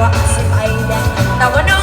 ว่าสิไปแดงแต่ว่าน้